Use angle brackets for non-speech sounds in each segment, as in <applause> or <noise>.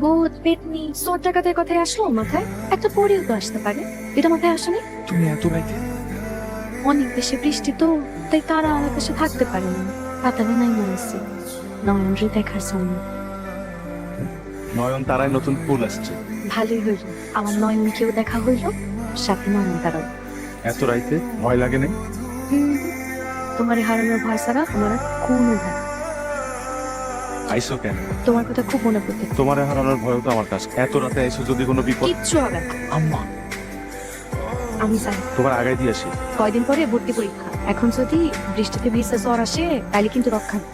ভূত পেতনি সোর টাকাতের কথায় আসলো মাথায়? একটা পরেও তো আসতে পারে। এটা মাথায় আসেনি? তুমি এত রাইতে? অনেক বেশি বৃষ্টি তো তাই তারা আমার কাছে থাকতে পারে না পাতালে নাই মরেছে নয়নরে দেখার জন্য। নয়ন তারায় নতুন ফুল আসছে। ভালোই হইল আমার নয়নকেও দেখা হইল সাথে নয়ন তারাও। এত রাইতে? ভয় লাগে না তোমার হারানোর ভয় ছাড়া আমার কোনো ভয়। আইসো কেন? তোমার কথা খুব মনে পড়তে তোমার হারানোর ভয় তো আমার কাছে। এত রাতে আইসো যদি কোনো বিপদ কিচ্ছু হবে না। আম্মা। আমি জানি। তোমার আগে দিয়ে আসি। কয়দিন পরে ভর্তি পরীক্ষা। এখন যদি বৃষ্টিতে ভিজতে জ্বর আসে তাহলে কিন্তু রক্ষা নেই।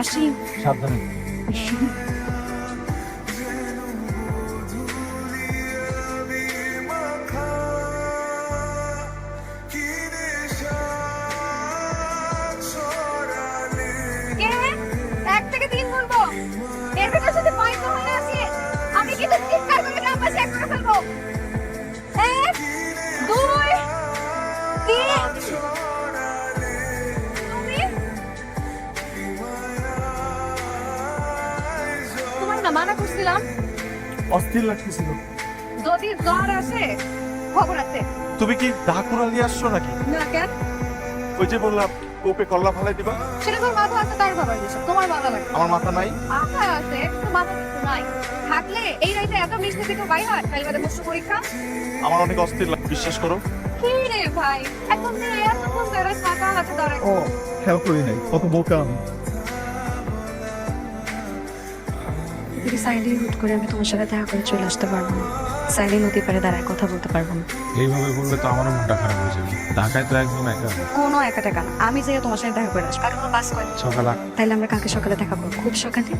আসি। সাবধানে। করে। এক দুই তিন। তোমার না মানা করছিলাম। অস্থির লাগতেছিল। যদি জ্বর আসে খবর আছে। তুমি কি ঢাকুরা নিয়ে আসছো নাকি? না কেন? ওই যে বললাম কোপে কল্লা ফালাই দিবা। সেটা তোর মাথা আছে তার বাবার বিষয় তোমার মাথা লাগে আমার মাথা নাই। মাথা আছে মাথা থাকলে এই রাইতে এত মিষ্টি থেকে বাই হয় কাল বাদে বসে পরীক্ষা আমার অনেক অস্থির লাগে বিশ্বাস করো। কি রে ভাই? এখন ধরে ও খেয়াল করি নাই কত বোকা আমি। সাইলি হুট করে আমি তোমার সাথে দেখা করে চলে আসতে পারব না। সাইলি নদী পারে দাঁড়ায় কথা বলতে পারব না। এইভাবে বললে তো আমারও মনটা খারাপ হয়ে যাবে। ঢাকায় তো একদম একা। কোনো একা টাকা না। আমি যে তোমার সাথে দেখা করে আসব। আর আমার বাস করে। সকাল। তাইলে আমরা কালকে সকালে দেখা করব। খুব সকালে।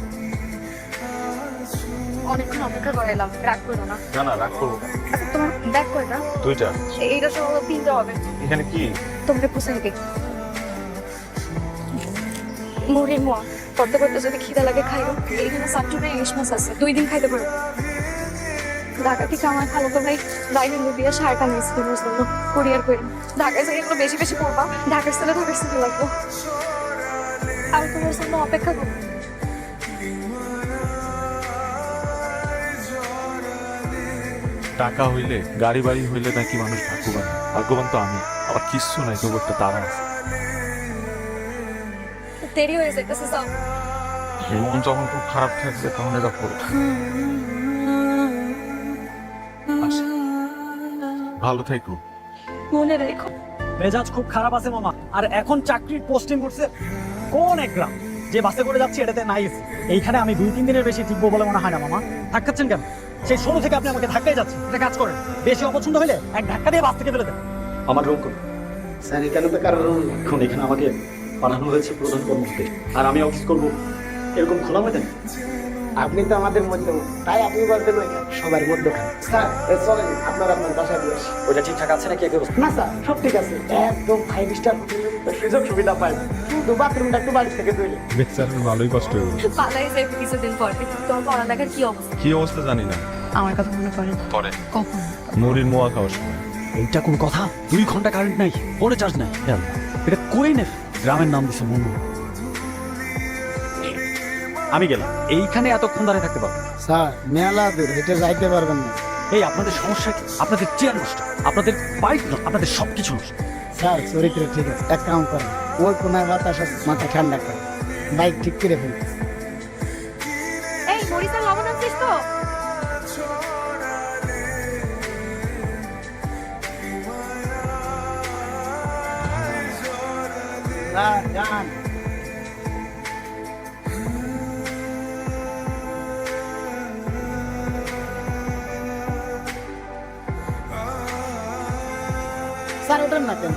অনেকক্ষণ অপেক্ষা করে এলাম রাগ করো না। না না রাগ করব আচ্ছা তোমার ব্যাগ কয়টা? দুইটা। এইটা সহ তিনটা হবে। এখানে কি? তোমাকে পোষাই দিই মুড়ির মোয়া। করতে করতে যদি খিদা লাগে খাইও। এইখানে সাতটুকু ইলিশ মাছ আছে দুই দিন খাইতে পারো। ঢাকা থেকে আমার ভাই বাইরে দিয়ে কুরিয়ার করে। ঢাকায় থেকে বেশি বেশি পড়বা। ঢাকার ঢাকার লাগবো। তোমার জন্য অপেক্ষা করব। টাকা হইলে গাড়ি বাড়ি হইলে নাকি মানুষ ভাগ্যবান। ভাগ্যবান তো আমি আবার কিচ্ছু নাই তবু একটা তারা আছে। দেরি হয়ে যেতেছে সব মন যখন খুব খারাপ থাকবে তখন এটা করো। আচ্ছা। ভালো থেকো। মনে রেখো। মেজাজ খুব খারাপ আছে মামা। আর এখন চাকরির পোস্টিং করছে কোন এক গ্রাম? যে বাসে করে যাচ্ছি এটাতে নাই এসি। এইখানে আমি দুই তিন দিনের বেশি টিকবো বলে মনে হয় না মামা। ধাক্কাচ্ছেন কেন? সেই শুরু থেকে আপনি আমাকে ধাক্কাই যাচ্ছেন। এটা কাজ করেন। বেশি অপছন্দ হলে এক ধাক্কা দিয়ে বাস থেকে ফেলে দেন। আমার রুম করুন স্যার এখানে তো কারোর রুম এখন এখানে আমাকে পাঠানো হয়েছে প্রধান কর্মকর্তা। আর আমি অফিস করব। এরকম খোলা ময়দান? আপনি তো আমাদের মধ্যে তাই আপনি বলতেন সবার মধ্যে। স্যার চলেন আপনার আপনার বাসায় দিয়ে আসি। ওইটা ঠিকঠাক আছে নাকি একই অবস্থা? না স্যার সব ঠিক আছে। একদম ফাইভ স্টার সুযোগ সুবিধা পাই শুধু বাথরুমটা একটু বাড়ি থেকে তৈরি ভালোই কষ্ট হয়ে গেল। পালাই যাবে কিছুদিন পরে। তোমার পড়ালেখার কি অবস্থা? কি অবস্থা জানি না। আমার কথা মনে পড়ে। পরে কখন? মুড়ির মোয়া খাওয়ার সময়। এইটা কোন কথা? দুই ঘণ্টা কারেন্ট নাই ফোনে চার্জ নাই। এটা কই নে। গ্রামের নাম দিছে মনু আমি গেলাম। এইখানে এতক্ষণ দাঁড়িয়ে থাকতে পারব স্যার মেলা দূর হেঁটে যাইতে পারবেন না। এই আপনাদের সমস্যা কি? আপনাদের চেয়ার নষ্ট। আপনাদের বাইক নষ্ট। আপনাদের সবকিছু নষ্ট। স্যার চরিত্র ঠিক আছে। এক কাম করেন। ওই কোনায় বাতাস আছে মাথা ঠান্ডা করে। বাইক ঠিক করে ফেলতে স্যার যান স্যার ওটার না কেন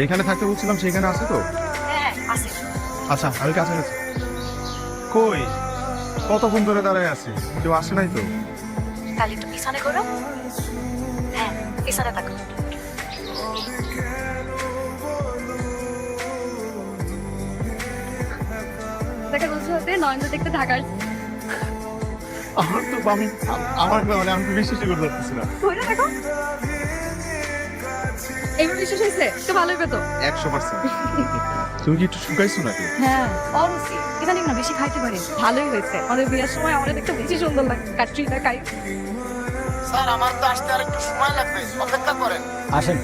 যেখানে থাকতে বলছিলাম সেখানে আছে তো? আচ্ছা আমি কাছে আছি। কই? কতক্ষণ ধরে দাঁড়ায় আছে? কেউ আসে নাই তো? দেখতে আমার তো আমি আমার মানে আমি বিশ্বাসই করতে পারতেছি না। এইবার বিশ্বাস হয়েছে? তো ভালোই পেতো একশো পার্সেন্ট। <laughs> তুমি কি একটু শুকাইছো নাকি? হ্যাঁ অবশ্যই ইদানিং না বেশি খাইতে পারি। ভালোই হয়েছে। আমাদের বিয়ের সময় আমাদের দেখতে বেশি সুন্দর লাগে। কাটরিনা খাই স্যার আমার তো আসতে আর একটু সময় লাগবে। অপেক্ষা করেন। আসেন।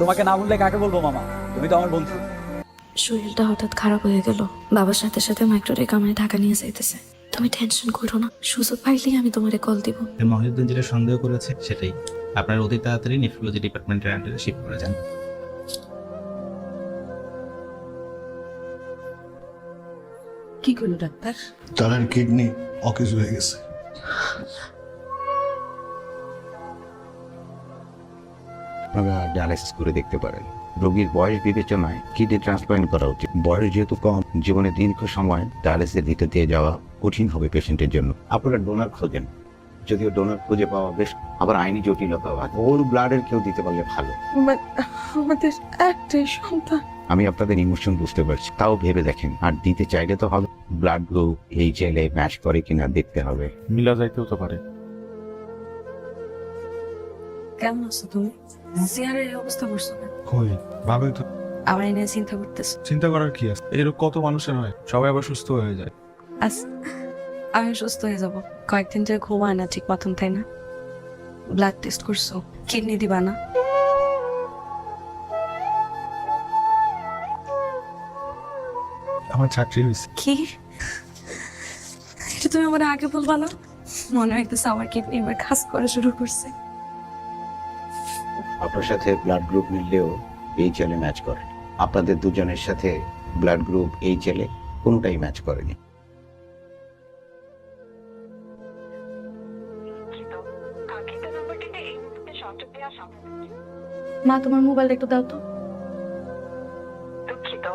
তোমাকে না বললে কাকে বলব মামা? তুমি তো আমার বন্ধু। শরীরটা হঠাৎ খারাপ হয়ে গেল। বাবার সাথে সাথে মাইক্রোরে কামায় ঢাকা নিয়ে যাইতেছে। তুমি টেনশন করো না সুযোগ পাইলেই আমি তোমারে কল দিব। মহিউদ্দিন যেটা সন্দেহ করেছে সেটাই। আপনার অতি তাড়াতাড়ি নেফ্রোলজি ডিপার্টমেন্টের আন্ডারে শিফট করে যান। কি করল ডাক্তার? তার কিডনি অকেজ হয়ে গেছে। আপনারা ডায়ালাইসিস করে দেখতে পারেন। রোগীর বয়স বিবেচনায় কিডনি ট্রান্সপ্লান্ট করা উচিত। বয়স যেহেতু কম জীবনে দীর্ঘ সময় ডায়ালিসিসের দিতে দিয়ে যাওয়া কঠিন হবে পেশেন্টের জন্য। আপনারা ডোনার খোঁজেন। যদিও ডোনার খুঁজে পাওয়া বেশ আবার আইনি জটিলতাও আছে। ওর ব্লাডের কেউ দিতে পারলে ভালো। আমাদের একটাই সন্তান। আমি আপনাদের ইমোশন বুঝতে পারছি। তাও ভেবে দেখেন। আর দিতে চাইলে তো হবে। ব্লাড গ্রুপ এই জেলে ম্যাচ করে কিনা দেখতে হবে। মিলা যাইতেও তো পারে। কেমন আছো তুমি? সিয়ারের এই অবস্থা করছ না কই? তো। আমার এই নিয়ে চিন্তা করতেছো। চিন্তা করার কি আছে? এরকম কত মানুষের হয়? সবাই আবার সুস্থ হয়ে যায়। আমি সুস্থ হয়ে যাব। কয়েকদিন ধরে ঘুমায় না ঠিক মতন তাই না? ব্লাড টেস্ট করছ কিডনি দিবা না। আমার চাকরি হয়েছে কি? এটা তুমি আমার আগে বলবা না? মনে হইতেছে আমার কিডনি এবার কাজ করা শুরু করছে। আপনার সাথে ব্লাড গ্রুপ মিললেও এই জেলে ম্যাচ করে আপনাদের দুজনের সাথে ব্লাড গ্রুপ এই জেলে কোনোটাই ম্যাচ করেনি। মা তোমার মোবাইলটা একটু দাও তো। দুঃখিত।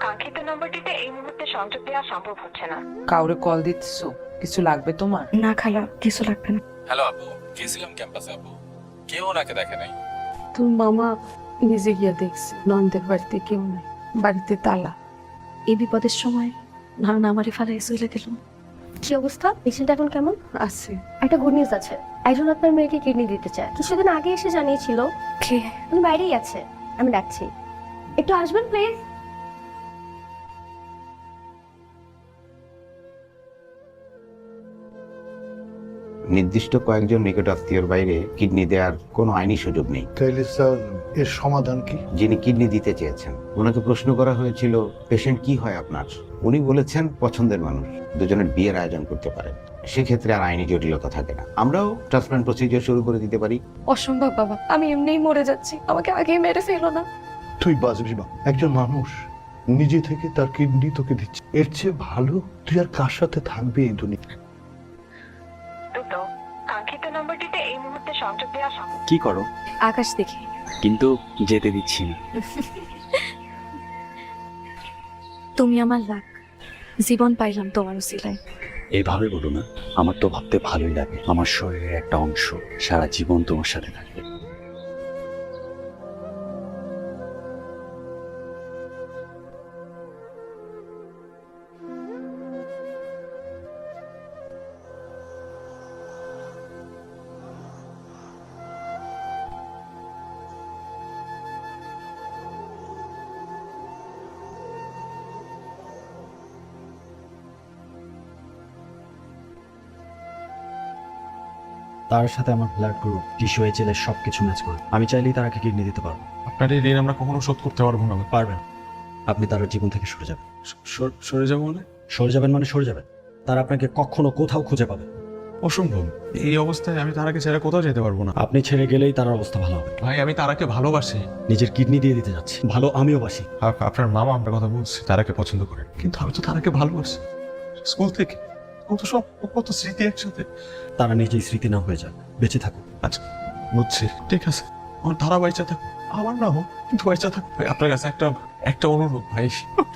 কাঙ্ক্ষিত নম্বরটিতে এই মুহূর্তে সংযোগ দেওয়া সম্ভব হচ্ছে না। কাউরে কল দিচ্ছ? কিছু লাগবে তোমার? না খালা কিছু লাগবে না। হ্যালো আপু গেছিলাম ক্যাম্পাসে আপু। কেউ ওনাকে দেখে নাই। তোর মামা নিজে গিয়া দেখছি নন্দের বাড়িতে কেউ নাই বাড়িতে তালা। এই বিপদের সময় না না আমারই ফালাই চলে গেল। কি অবস্থা? পেশেন্ট এখন কেমন? আছে। একটা গুড নিউজ আছে। একজন আপনার মেয়েকে কিডনি দিতে চায়। কিছুদিন আগে এসে জানিয়েছিল কে? উনি বাইরেই আছে। আমি ডাকছি। একটু আসবেন প্লিজ নির্দিষ্ট কয়েকজন নিকট আত্মীয়র বাইরে কিডনি দেওয়ার কোনো আইনি সুযোগ নেই। তাইলে স্যার এর সমাধান কি? যিনি কিডনি দিতে চেয়েছেন ওনাকে প্রশ্ন করা হয়েছিল পেশেন্ট কি হয় আপনার? উনি বলেছেন পছন্দের মানুষ দুজনের বিয়ের আয়োজন করতে পারেন। সেক্ষেত্রে আর আইনি জটিলতা থাকে না। আমরাও ট্রান্সপ্লান্ট প্রসিডিওর শুরু করে দিতে পারি। অসম্ভব বাবা আমি এমনিই মরে যাচ্ছি আমাকে আগে মেরে ফেলো না। তুই বাঁচবি বা একজন মানুষ নিজে থেকে তার কিডনি তোকে দিচ্ছে। এর চেয়ে ভালো তুই আর কার সাথে থাকবি এই দুনিয়া কি করো? আকাশ দেখি। কিন্তু যেতে দিচ্ছি না। তুমি আমার লাগ জীবন পাইলাম তোমার সিলাই এভাবে বলো না। আমার তো ভাবতে ভালোই লাগে। আমার শরীরের একটা অংশ সারা জীবন তোমার সাথে থাকবে। তার সাথে আমার ব্লাড গ্রুপ টিস্যু এইচএল সব কিছু ম্যাচ করে। আমি চাইলেই তারাকে কিডনি দিতে পারব। আপনার এই ঋণ আমরা কখনো শোধ করতে পারব না। পারবেন। আপনি তার জীবন থেকে সরে যাবেন। সর- সরে যাব মানে? সরে যাবেন মানে সরে যাবেন। তারা আপনাকে কখনো কোথাও খুঁজে পাবে। অসম্ভব। এই অবস্থায় আমি তারাকে ছেড়ে কোথাও যেতে পারব না। আপনি ছেড়ে গেলেই তার অবস্থা ভালো হবে। ভাই আমি তারাকে ভালোবাসি। নিজের কিডনি দিয়ে দিতে যাচ্ছি। ভালো আমিও বাসি। আপনার মামা আমরা কথা বলছি তারাকে পছন্দ করে কিন্তু আমি তো তারাকে ভালোবাসি। স্কুল থেকে। কত সব কত স্মৃতি একসাথে। তারা নিজেই স্মৃতি না হয়ে যাক। বেঁচে থাকুক আচ্ছা বুঝছি। ঠিক আছে। আমার তারা বাইচা থাক আমার না হোক কিন্তু বাইচা থাক ভাই আপনার কাছে একটা একটা অনুরোধ ভাই।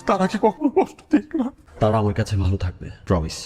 তারাকে কখনো কষ্ট দিক না? তারা আমার কাছে ভালো থাকবে প্রমিস।